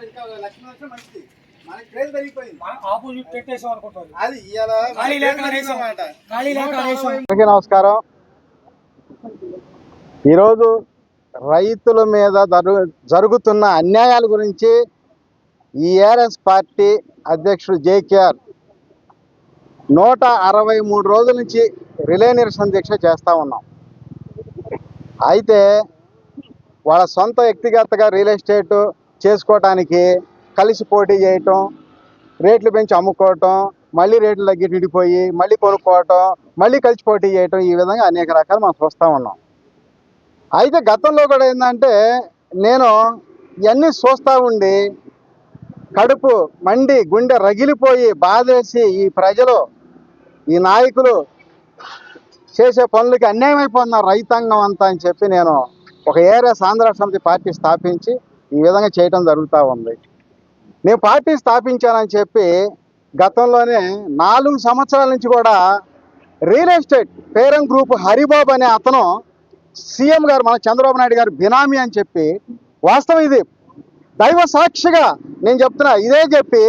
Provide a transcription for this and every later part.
అక్కడ ఇంకా మంచిది మనకి క్రేజ్ పెరిగిపోయింది ఆపోజిట్ పెట్టేసాం అనుకుంటారు అది ఇవాళ అందరికీ నమస్కారం. ఈరోజు రైతుల మీద జరుగుతున్న అన్యాయాల గురించి ఈ ఏఆర్ఎస్ పార్టీ అధ్యక్షుడు జేకేఆర్ నూట అరవై మూడు రోజుల నుంచి రిలే నిరసన దీక్ష చేస్తూ ఉన్నాం. అయితే వాళ్ళ సొంత వ్యక్తిగతగా రియల్ ఎస్టేటు చేసుకోవటానికి కలిసి పోటీ చేయటం రేట్లు పెంచి అమ్ముకోవటం మళ్ళీ రేట్లు తగ్గి విడిపోయి మళ్ళీ కొనుక్కోవటం మళ్ళీ కలిసి పోటీ చేయటం ఈ విధంగా అనేక రకాలు మనం చూస్తూ ఉన్నాం. అయితే గతంలో కూడా ఏంటంటే నేను ఇవన్నీ చూస్తూ ఉండి కడుపు మండి గుండె రగిలిపోయి బాధేసి ఈ ప్రజలు ఈ నాయకులు చేసే పనులకి అన్యాయం అయిపోతున్నారు రైతాంగం అంతా అని చెప్పి నేను ఒక ఏరియా ఆంధ్ర సమితి పార్టీ స్థాపించి ఈ విధంగా చేయటం జరుగుతూ ఉంది. నేను పార్టీ స్థాపించానని చెప్పి గతంలోనే నాలుగు సంవత్సరాల నుంచి కూడా real estate Peram group Haribabu అనే అతను సీఎం గారు మన చంద్రబాబు నాయుడు గారు బినామీ అని చెప్పి వాస్తవం ఇది. దైవ సాక్షిగా నేను చెప్తున్నా ఇదే చెప్పి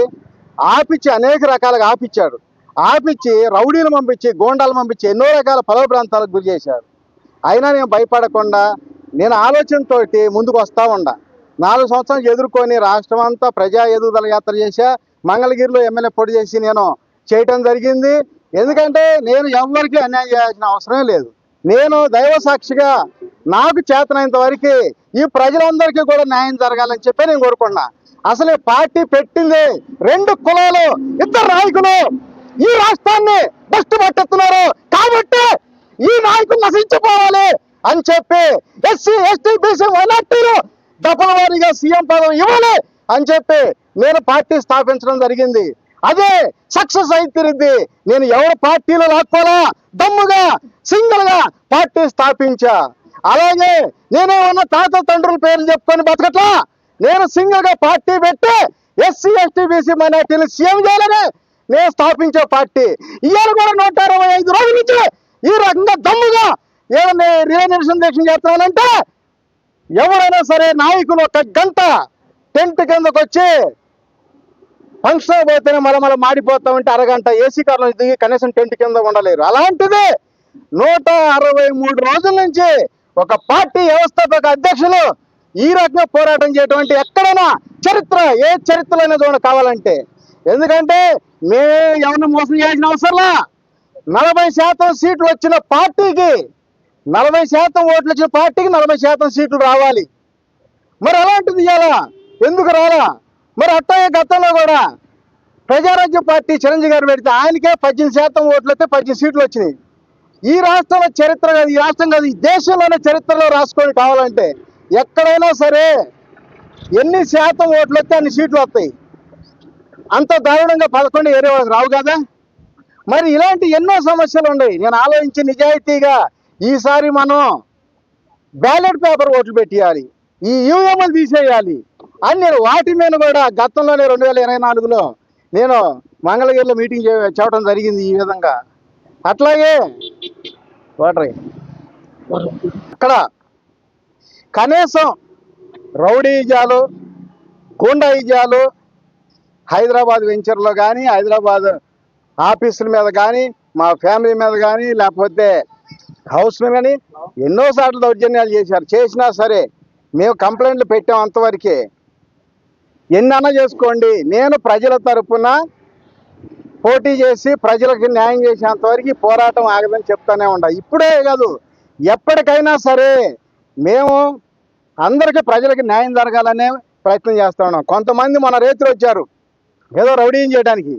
ఆపిచ్చి అనేక రకాలుగా ఆపిచ్చాడు. ఆపిచ్చి రౌడీలు పంపించి గోండాలు పంపించి ఎన్నో రకాల పదవ ప్రాంతాలకు గురి చేశారు. అయినా నేను భయపడకుండా నేను ఆలోచనతోటి ముందుకు వస్తూ ఉండా. నాలుగు సంవత్సరాలు ఎదుర్కొని రాష్ట్రం అంతా ప్రజా ఎదుగుదల యాత్ర చేశా. మంగళగిరిలో ఎమ్మెల్యే పొడి చేసి నేను చేయటం జరిగింది. ఎందుకంటే నేను ఎవరికి అన్యాయం చేయాల్సిన అవసరమే లేదు. నేను దైవ సాక్షిగా నాకు చేతనైనంత వరకు ఈ ప్రజలందరికీ కూడా న్యాయం జరగాలని చెప్పి నేను కోరుకున్నా. అసలు పార్టీ పెట్టింది రెండు కులాలు ఇద్దరు నాయకులు ఈ రాష్ట్రాన్ని బస్టు పట్టెత్తున్నారు కాబట్టి ఈ నాయకులు నశించిపోవాలి అని చెప్పి ఎస్సీ ఎస్టీ బీసీ మైనార్టీలు దఫల వారీగా సీఎం పదవి ఇవ్వాలి అని చెప్పి నేను పార్టీ స్థాపించడం జరిగింది. అదే సక్సెస్ అయితిరిద్ది నేను ఎవరు పార్టీలో లాక్కోలా? దమ్ముగా సింగిల్గా పార్టీ స్థాపించా. అలాగే నేనే ఉన్న తాత తండ్రుల పేర్లు చెప్పుకొని బతకట్లా? నేను సింగిల్గా పార్టీ పెట్టి ఎస్సీ ఎస్టీ బీసీ మైనార్టీలు సీఎం చేయాలని నేను స్థాపించే పార్టీ. ఇవాళ కూడా నూట అరవై ఐదు రోజుల నుంచి ఈ రకంగా దమ్ముగా ఏమన్నా రియల్ నిరసన దీక్ష చేస్తున్నానంటే ఎవరైనా సరే నాయకులు ఒక గంట టెంట్ కిందకు వచ్చి ఫంక్షన్ పోతేనే మరమల మాడిపోతామంటే అరగంట ఏసీ కార్లో దిగి కనీసం టెంట్ కింద ఉండలేరు. అలాంటిది నూట అరవై మూడు రోజుల నుంచి ఒక పార్టీ వ్యవస్థాపక అధ్యక్షులు ఈ రకంగా పోరాటం చేయటం అంటే ఎక్కడైనా చరిత్ర ఏ చరిత్రలో చూడండి కావాలంటే. ఎందుకంటే మేమే ఎవరిని మోసం చేయాల్సిన అవసరంలా నలభై శాతం సీట్లు వచ్చిన పార్టీకి నలభై శాతం ఓట్లు వచ్చిన పార్టీకి నలభై శాతం సీట్లు రావాలి. మరి అలాంటిది ఇలా ఎందుకు రాలా? మరి అట్టయ్య గతంలో కూడా ప్రజారాజ్య పార్టీ చిరంజీవి గారు పెడితే ఆయనకే పద్దెనిమిది శాతం ఓట్లు వస్తే పద్దెనిమిది సీట్లు వచ్చినాయి. ఈ రాష్ట్రంలో చరిత్ర కాదు ఈ రాష్ట్రం కాదు ఈ దేశంలోనే చరిత్రలో రాసుకొని కావాలంటే ఎక్కడైనా సరే ఎన్ని శాతం ఓట్లు వస్తే అన్ని సీట్లు వస్తాయి. అంత దారుణంగా పదకొండు ఏరే రావు కదా? మరి ఇలాంటి ఎన్నో సమస్యలు ఉన్నాయి. నేను ఆలోచించి నిజాయితీగా ఈసారి మనం బ్యాలెట్ పేపర్ ఓట్లు పెట్టేయాలి. ఈ యూఎంఎల్ తీసేయాలి. అని నేను వాటి మీద కూడా గతంలోనే రెండు వేల ఇరవై నాలుగులో నేను మంగళగిరిలో మీటింగ్ చే- చేయడం జరిగింది ఈ విధంగా. అట్లాగే వాటర్ అక్కడ కనీసం రౌడీజాలు గూండాయిజాలు హైదరాబాద్ వెంచర్లో కానీ హైదరాబాద్ ఆఫీసుల మీద కానీ మా ఫ్యామిలీ మీద కానీ లేకపోతే హౌస్ మీద కానీ ఎన్నోసార్లు దౌర్జన్యాలు చేశారు. చేసినా సరే మేము కంప్లైంట్లు పెట్టాం అంతవరకే. ఎన్నన్నా చేసుకోండి. నేను ప్రజల తరపున పోటీ చేసి ప్రజలకు న్యాయం చేసేంత వరకు ఈ పోరాటం ఆగదని చెప్తానే ఉండ. ఇప్పుడే కాదు ఎప్పటికైనా సరే మేము అందరికీ ప్రజలకి న్యాయం జరగాలనే ప్రయత్నం చేస్తా ఉన్నాం. కొంతమంది మన రైతులు వచ్చారు ఏదో రౌడీయం చేయడానికి.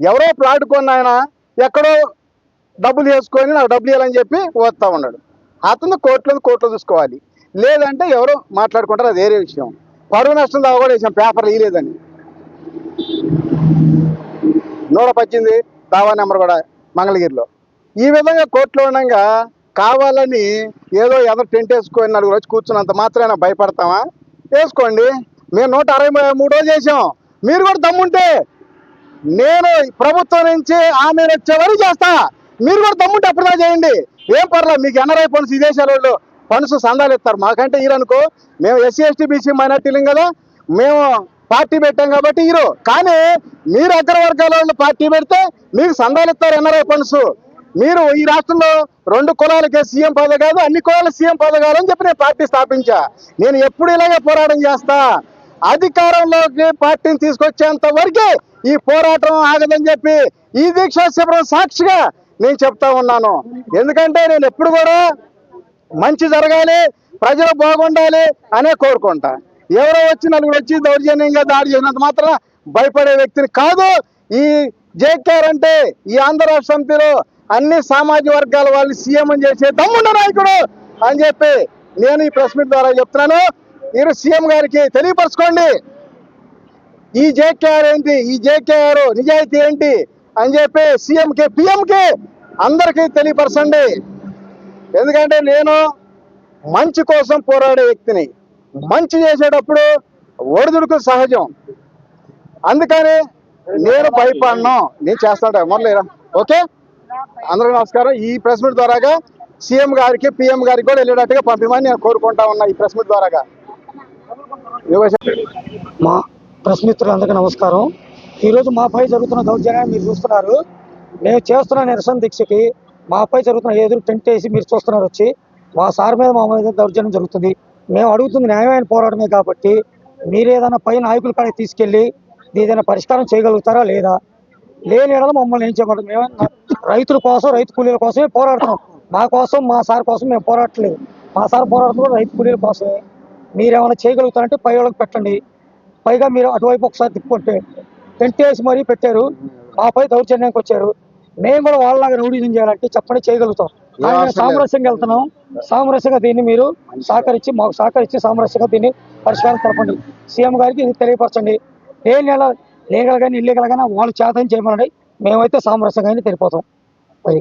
ఎవరో ప్లాట్ కొన్న ఎక్కడో డబ్బులు వేసుకొని నాకు డబ్బులు ఇవ్వాలని చెప్పి వస్తూ ఉన్నాడు. అతను కోర్టులో కోర్టులో చూసుకోవాలి. లేదంటే ఎవరో మాట్లాడుకుంటారు అది వేరే విషయం. పరువు నష్టం దాకా కూడా వేసాం పేపర్లు ఇవ్వలేదని నూట పచ్చింది దావా నెంబర్ కూడా మంగళగిరిలో. ఈ విధంగా కోర్టులో ఉండగా కావాలని ఏదో ఎదో టెంట్ వేసుకొని నలుగురు వచ్చి కూర్చున్నంత మాత్రమే భయపడతామా? వేసుకోండి. మేము నూట అరవై మూడు రోజులు చేసాం. మీరు కూడా దమ్ముంటే నేను ప్రభుత్వం నుంచి ఆమె వచ్చే వరకు చేస్తా. మీరు కూడా దమ్ముంటే అప్పుడుదా చేయండి. ఏం పర్లేదు మీకు ఎన్ఆర్ఐ ఫండ్స్ విదేశాల వాళ్ళు ఫండ్స్ సందాలు ఇస్తారు. మాకంటే ఈరనుకో మేము ఎస్సీ ఎస్టీ బీసీ మైనార్టీలం కదా మేము పార్టీ పెట్టాం కాబట్టి హీరో కానీ మీరు అగ్రవర్గాల వాళ్ళు పార్టీ పెడితే మీకు సందాలు ఇస్తారు ఎన్ఆర్ఐ ఫండ్స్. మీరు ఈ రాష్ట్రంలో రెండు కులాలకే సీఎం పదవి కాదు అన్ని కులాల సీఎం పదవి అని చెప్పి నేను పార్టీ స్థాపించా. నేను ఎప్పుడు ఇలాగే పోరాటం చేస్తా. అధికారంలోకి పార్టీని తీసుకొచ్చేంత వరకే ఈ పోరాటం ఆగదని చెప్పి ఈ దీక్షా శిబిరం సాక్షిగా నేను చెప్తా ఉన్నాను. ఎందుకంటే నేను ఎప్పుడు కూడా మంచి జరగాలి ప్రజలు బాగుండాలి అనే కోరుకుంటా. ఎవరో వచ్చి నలుగురు వచ్చి దౌర్జన్యంగా దాడి చేసినంత మాత్రం భయపడే వ్యక్తిని కాదు ఈ జేకేఆర్ అంటే ఈ ఆంధ్ర రాష్ట్ర సమితిలో అన్ని సామాజిక వర్గాల వాళ్ళని సీఎం అని చేసే దమ్మున్న నాయకుడు అని చెప్పి నేను ఈ ప్రెస్ మీట్ ద్వారా చెప్తున్నాను. మీరు సీఎం గారికి తెలియపరచుకోండి. ఈ జేకేఆర్ ఏంటి? ఈ జేకేఆర్ నిజాయితీ ఏంటి? అని చెప్పి సీఎంకి పిఎంకి అందరికీ తెలియపరచండి. ఎందుకంటే నేను మంచి కోసం పోరాడే వ్యక్తిని. మంచి చేసేటప్పుడు ఒడిదుడుకు సహజం. అందుకని నేను భయపడను. నేను చేస్తాను మొదలేరా ఓకే? అందరికీ నమస్కారం. ఈ ప్రెస్ మీట్ ద్వారాగా సీఎం గారికి పిఎం గారికి కూడా వెళ్ళేటట్టుగా పంపిమని నేను కోరుకుంటా ఉన్నా ఈ ప్రెస్ మీట్ ద్వారాగా. మా ప్రెస్ మిత్రులందరికీ నమస్కారం. ఈరోజు మాపై జరుగుతున్న దౌర్జన్యాన్ని మీరు చూస్తున్నారు. మేము చేస్తున్న నిరసన దీక్షకి మాపై జరుగుతున్న ఎదురు టెంట్ వేసి మీరు చూస్తున్నారు వచ్చి మా సార్ మీద మా మీద దౌర్జన్యం జరుగుతుంది. మేము అడుగుతుంది న్యాయమైన పోరాటమే కాబట్టి మీరు ఏదైనా పై నాయకుల కాడికి తీసుకెళ్ళి ఏదైనా పరిష్కారం చేయగలుగుతారా లేదా? లేని ఎడల మమ్మల్ని ఏం చేయకూడదు. మేము రైతుల కోసం రైతు కూలీల కోసమే పోరాడుతున్నాం. మా కోసం మా సార్ కోసం మేము పోరాడట్లేదు. మా సార్ పోరాడుతున్న రైతు కూలీల కోసమే. మీరు ఏమైనా చేయగలుగుతారంటే పై వాళ్ళకి పెట్టండి. పైగా మీరు అటువైపు ఒకసారి తిప్పుకుంటే టెంట్ వేసి మరీ పెట్టారు. మాపై దౌర్జన్యానికి వచ్చారు. మేము కూడా వాళ్ళలాగా రౌడీజం చేయాలంటే చెప్పండి చేయగలుగుతాం. సామరస్యంగా వెళ్తున్నాం. సామరస్యంగా దీన్ని మీరు సహకరించి మాకు సహకరించి సామరస్యంగా దీన్ని పరిష్కారం తెలపండి. సీఎం గారికి ఇది తెలియపరచండి. ఏ నెల లీగల్ కానీ ఇల్లీగల్ కానీ వాళ్ళు చేతని చేయమనండి. మేమైతే సామరస్యంగా తెలిపోతాం అది